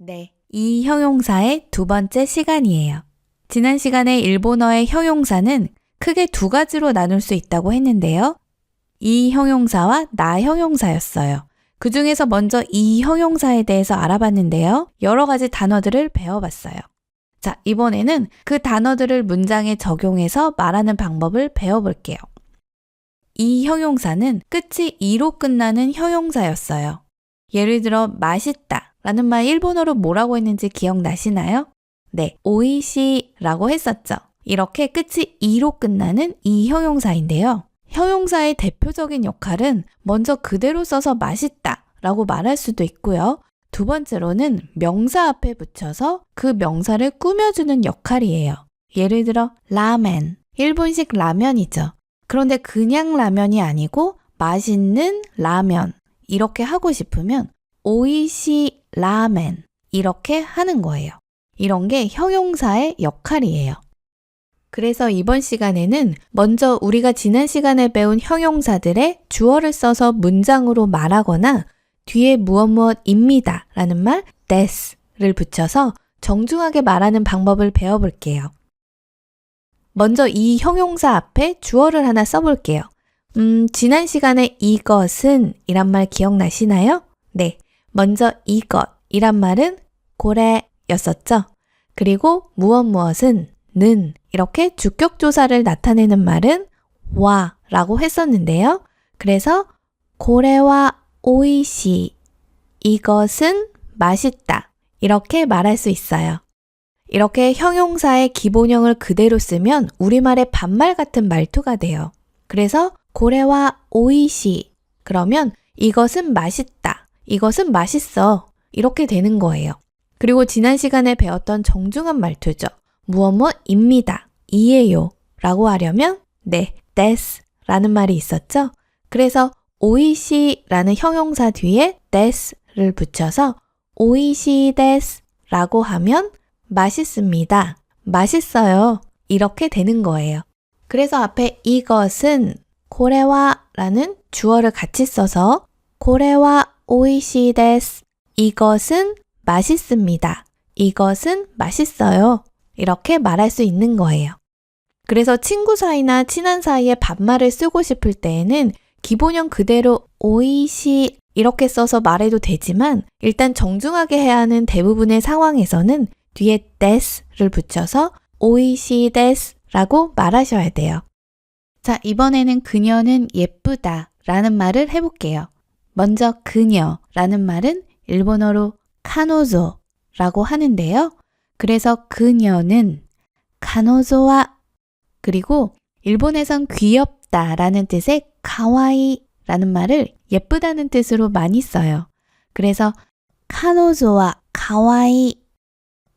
네. 이 형용사의 두 번째 시간이에요. 지난 시간에 일본어의 형용사는 크게 두 가지로 나눌 수 있다고 했는데요. 이 형용사와 나 형용사였어요. 그 중에서 먼저 이 형용사에 대해서 알아봤는데요. 여러 가지 단어들을 배워봤어요. 자, 이번에는 그 단어들을 문장에 적용해서 말하는 방법을 배워볼게요. 이 형용사는 끝이 이로 끝나는 형용사였어요. 예를 들어 맛있다 라는 말 일본어로 뭐라고 했는지 기억나시나요? 네, 오이시라고 했었죠. 이렇게 끝이 이로 끝나는 이 형용사인데요. 형용사의 대표적인 역할은 먼저 그대로 써서 맛있다 라고 말할 수도 있고요. 두 번째로는 명사 앞에 붙여서 그 명사를 꾸며주는 역할이에요. 예를 들어 라멘, 일본식 라면이죠. 그런데 그냥 라면이 아니고 맛있는 라면 이렇게 하고 싶으면 오이시 라멘 이렇게 하는 거예요. 이런 게 형용사의 역할이에요. 그래서 이번 시간에는 먼저 우리가 지난 시간에 배운 형용사들의 주어를 써서 문장으로 말하거나 뒤에 무엇 무엇입니다 라는 말 des를 붙여서 정중하게 말하는 방법을 배워볼게요. 먼저 이 형용사 앞에 주어를 하나 써볼게요. 음, 지난 시간에 이것은 이란 말 기억나시나요? 네. 먼저 이것 이란 말은 고래였었죠. 그리고 무엇 무엇은 는 이렇게 주격 조사를 나타내는 말은 와 라고 했었는데요. 그래서 고래와 오이시 이것은 맛있다 이렇게 말할 수 있어요. 이렇게 형용사의 기본형을 그대로 쓰면 우리말의 반말 같은 말투가 돼요. 그래서 고래와 오이시 그러면 이것은 맛있다. 이것은 맛있어. 이렇게 되는 거예요. 그리고 지난 시간에 배웠던 정중한 말투죠. 무엇 무엇입니다. 이에요. 라고 하려면 네, des 라는 말이 있었죠. 그래서 오이시라는 형용사 뒤에 des를 붙여서 오이시 des 라고 하면 맛있습니다. 맛있어요. 이렇게 되는 거예요. 그래서 앞에 이것은 고래와 라는 주어를 같이 써서 고래와 오이시 데스 이것은 맛있습니다. 이것은 맛있어요. 이렇게 말할 수 있는 거예요. 그래서 친구 사이나 친한 사이에 반말을 쓰고 싶을 때에는 기본형 그대로 오이시 이렇게 써서 말해도 되지만 일단 정중하게 해야 하는 대부분의 상황에서는 뒤에 데스를 붙여서 오이시 데스라고 말하셔야 돼요. 자, 이번에는 그녀는 예쁘다 라는 말을 해볼게요. 먼저 그녀라는 말은 일본어로 카노조라고 하는데요. 그래서 그녀는 카노조와 그리고 일본에선 귀엽다라는 뜻의 가와이라는 말을 예쁘다는 뜻으로 많이 써요. 그래서 카노조와 가와이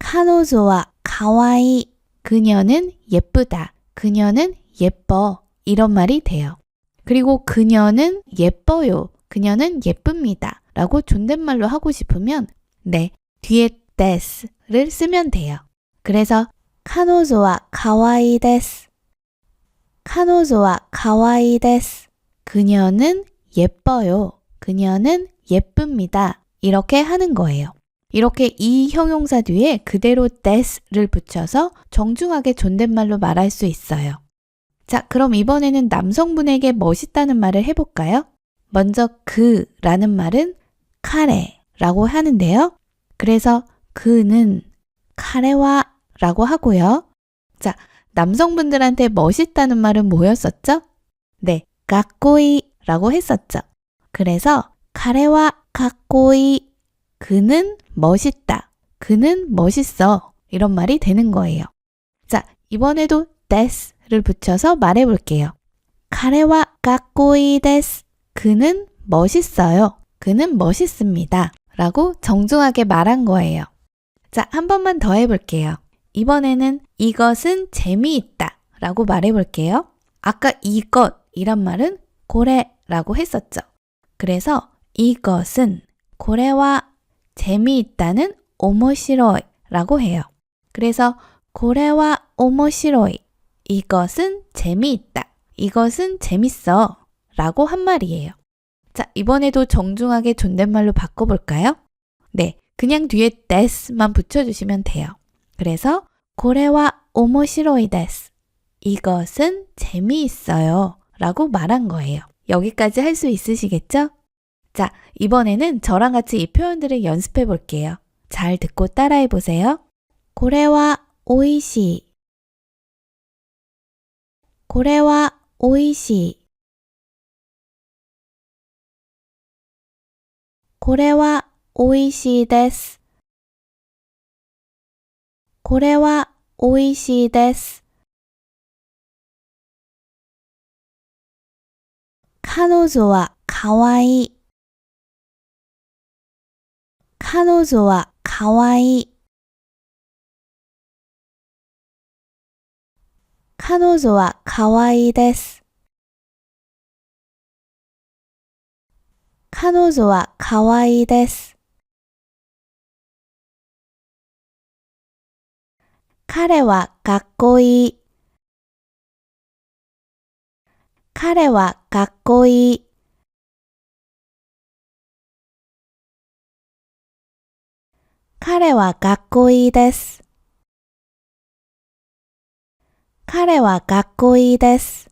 카노조와 가와이 그녀는 예쁘다. 그녀는 예뻐. 이런 말이 돼요. 그리고 그녀는 예뻐요. 그녀는 예쁩니다. 라고 존댓말로 하고 싶으면 네, 뒤에 데스를 쓰면 돼요. 그래서 카노조와 가와이 데스 카노조와 가와이 데스 그녀는 예뻐요. 그녀는 예쁩니다. 이렇게 하는 거예요. 이렇게 이 형용사 뒤에 그대로 des를 붙여서 정중하게 존댓말로 말할 수 있어요. 자, 그럼 이번에는 남성분에게 멋있다는 말을 해볼까요? 먼저 그라는 말은 카레라고 하는데요. 그래서 그는 카레와 라고 하고요. 자, 남성분들한테 멋있다는 말은 뭐였었죠? 네, 가꼬이 라고 했었죠. 그래서 카레와 가꼬이 그는 멋있다. 그는 멋있어. 이런 말이 되는 거예요. 자, 이번에도 des를 붙여서 말해 볼게요. 카레와 까꼬이 데스. 그는 멋있어요. 그는 멋있습니다. 라고 정중하게 말한 거예요. 자, 한 번만 더 해볼게요. 이번에는 이것은 재미있다. 라고 말해 볼게요. 아까 이것 이란 말은 고래 라고 했었죠. 그래서 이것은 고래와 재미있다는 오모시로이 라고 해요. 그래서 고래와 오모시로이 이것은 재미있다. 이것은 재밌어. 라고 한 말이에요. 자, 이번에도 정중하게 존댓말로 바꿔볼까요? 네. 그냥 뒤에 데스만 붙여주시면 돼요. 그래서 고래와 오모시로이 데스. 이것은 재미있어요. 라고 말한 거예요. 여기까지 할 수 있으시겠죠? 자, 이번에는 저랑 같이 이 표현들을 연습해 볼게요. 잘 듣고 따라해 보세요. 고래와 오이시. 고래와 오이시. これは美味しいです。これは美味しいです。彼女はかわいい。彼女はかわいい。彼女はかわいいです。彼女はかわいいです。彼はかっこいい。彼はかっこいい。彼はかっこいいです。彼はかっこいいです。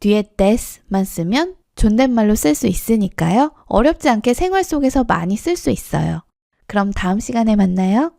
뒤에 this만 쓰면 존댓말로 쓸 수 있으니까요. 어렵지 않게 생활 속에서 많이 쓸 수 있어요. 그럼 다음 시간에 만나요.